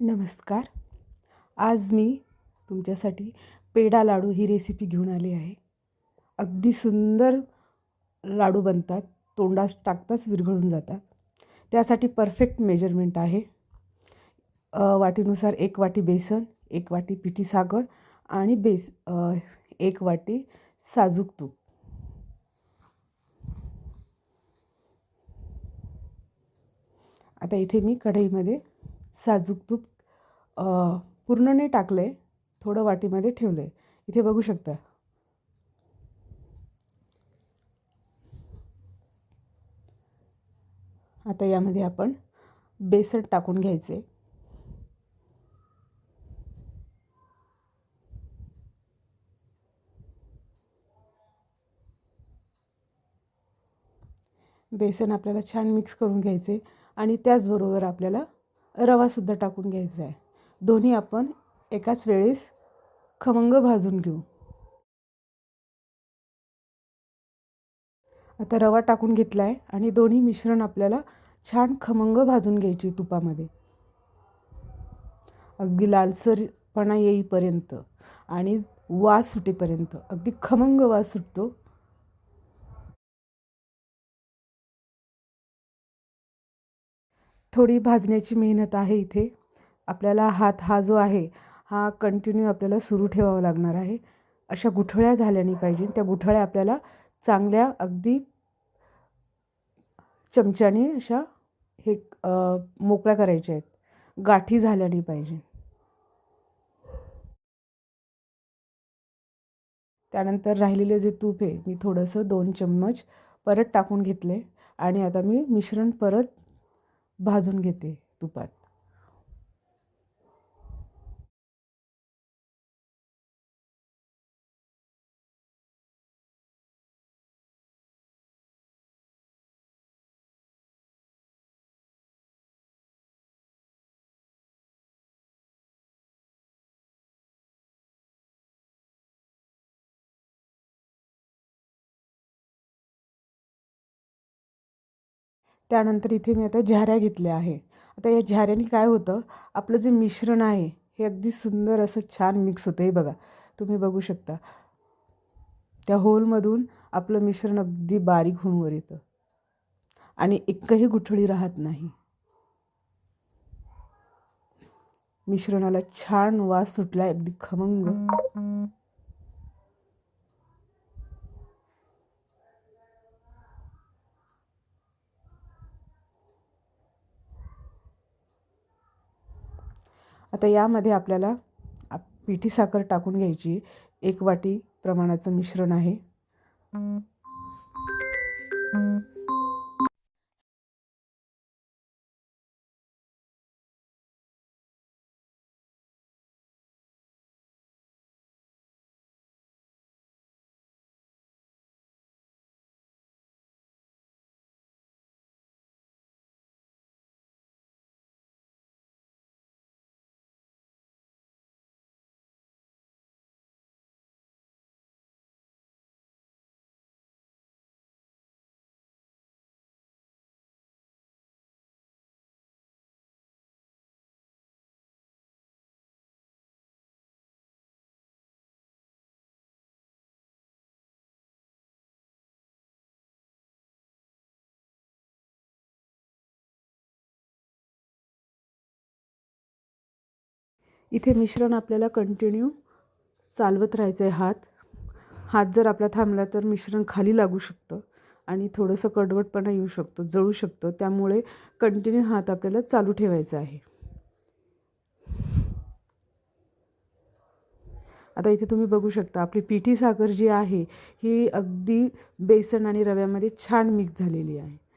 नमस्कार. आज मी तुमच्यासाठी पेढा लाडू ही रेसिपी घेऊन आली आहे. अगदी सुंदर लाडू बनतात तोंडात टाकताच विरघळून जातात. त्यासाठी परफेक्ट मेजरमेंट आहे. वाटीनुसार एक वाटी बेसन एक वाटी पिठी साखर आणि बेस एक वाटी साजूक तूप. आता इथे मी कढईमध्ये साजूक तूप पूर्ण नाही टाकलं आहे थोडं वाटीमध्ये ठेवलं आहे इथे बघू शकता. आता यामध्ये आपण बेसन टाकून घ्यायचे. बेसन आपल्याला छान मिक्स करून घ्यायचे आणि त्याचबरोबर आपल्याला रवासुद्धा टाकून घ्यायचा आहे. दोन्ही आपण एकाच वेळेस खमंग भाजून घेऊ. आता रवा टाकून घेतला आहे आणि दोन्ही मिश्रण आपल्याला छान खमंग भाजून घ्यायची तुपामध्ये. अगदी लालसरपणा येईपर्यंत आणि वास सुटेपर्यंत. अगदी खमंग वास सुटतो. थोडी भाजण्याची मेहनत आहे इथे. आपल्याला हात हा जो आहे हा कंटिन्यू आपल्याला सुरू ठेवावा लागणार आहे. अशा गुठळ्या झाल्याने पाहिजे. त्या गुठळ्या आपल्याला चांगल्या अगदी चमच्याने अशा हे मोकळ्या करायच्या आहेत. गाठी झाल्याने पाहिजे. त्यानंतर राहिलेले जे तूप आहे मी थोडंसं दोन चम्मच परत टाकून घेतले. आणि आता मी मिश्रण परत भाजून घेते तुपात. त्यानंतर इथे मी आता झाऱ्या घेतल्या आहे. आता या झाऱ्याने काय होतं? आपलं जे मिश्रण आहे हे अगदी सुंदर असं छान मिक्स होतं. हे बघा तुम्ही बघू शकता. त्या होलमधून आपलं मिश्रण अगदी बारीक होऊन वर येतं. आणि एकही गुठळी राहत नाही. मिश्रणाला छान वास सुटला अगदी खमंग. आता यामध्ये आपल्याला पिठी साखर टाकून घ्यायची. एक वाटी प्रमाणाचं मिश्रण आहे. इथे मिश्रण आपल्याला कंटिन्यू चालवत राहायचं आहे हात. हात जर आपला थांबला तर मिश्रण खाली लागू शकतं आणि थोडंसं कडवटपणा येऊ शकतो जळू शकतं. त्यामुळे कंटिन्यू हात आपल्याला चालू ठेवायचा आहे. आता इथे तुम्ही बघू शकता आपली पिठी साखर जी आहे ही अगदी बेसन आणि रव्यामध्ये छान मिक्स झालेली आहे.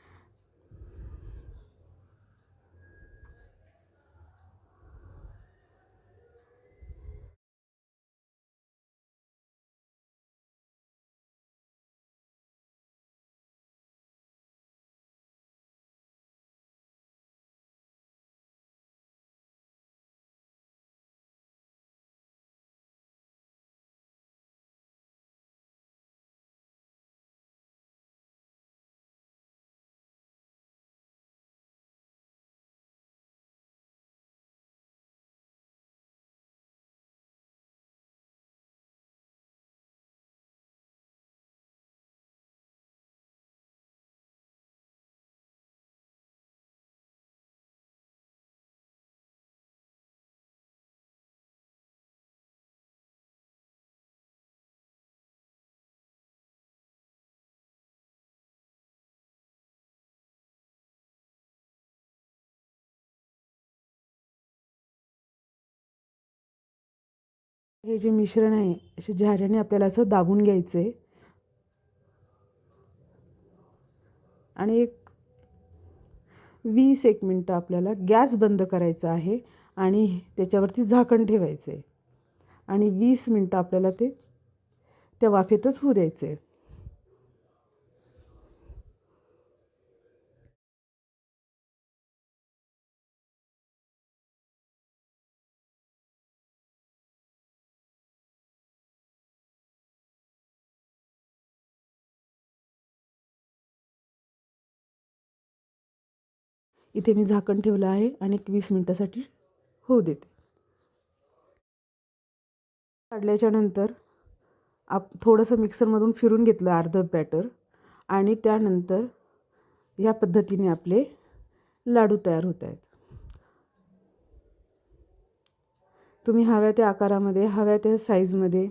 हे जे मिश्रण आहे असे झाऱ्याने आपल्याला असं दाबून घ्यायचं आहे आणि एक वीस एक मिनटं आपल्याला गॅस बंद करायचा आहे आणि त्याच्यावरती झाकण ठेवायचं आहे आणि वीस मिनटं आपल्याला तेच त्या वाफेतच होऊ द्यायचं आहे इथे मी झाकण ठेवलं आहे आणि एक वीस मिनटासाठी होऊ देते. काढल्याच्या नंतर आप थोडंसं मिक्सरमधून फिरून घेतलं अर्धं बॅटर आणि त्यानंतर या पद्धतीने आपले लाडू तयार होत आहेत. तुम्ही हव्या त्या आकारामध्ये हव्या त्या साईजमध्ये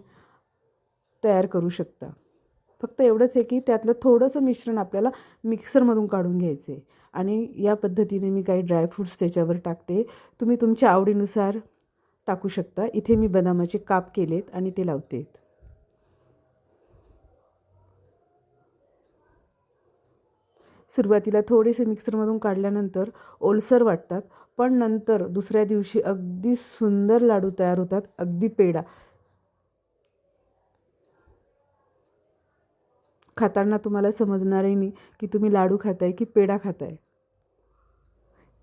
तयार करू शकता. फक्त एवढंच आहे की त्यातलं थोडंसं मिश्रण आपल्याला मिक्सरमधून काढून घ्यायचं आहे आणि या पद्धतीने मी काही ड्रायफ्रूट्स त्याच्यावर टाकते. तुम्ही तुमच्या आवडीनुसार टाकू शकता. इथे मी बदामाचे काप केलेत आणि ते लावते सुरुवातीला थोडेसे मिक्सरमधून काढल्यानंतर ओलसर वाटतात पण नंतर दुसऱ्या दिवशी अगदी सुंदर लाडू तयार होतात अगदी पेढा. खाताना तुम्हाला समजणारही नाही की तुम्ही लाडू खाताय की पेढा खाताय.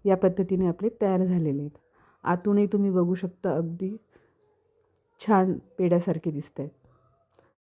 या पद्धतीने आपले तयार झालेले आहेत. आतूनही तुम्ही बघू शकता अगदी छान पेढ्यासारखे दिसत आहेत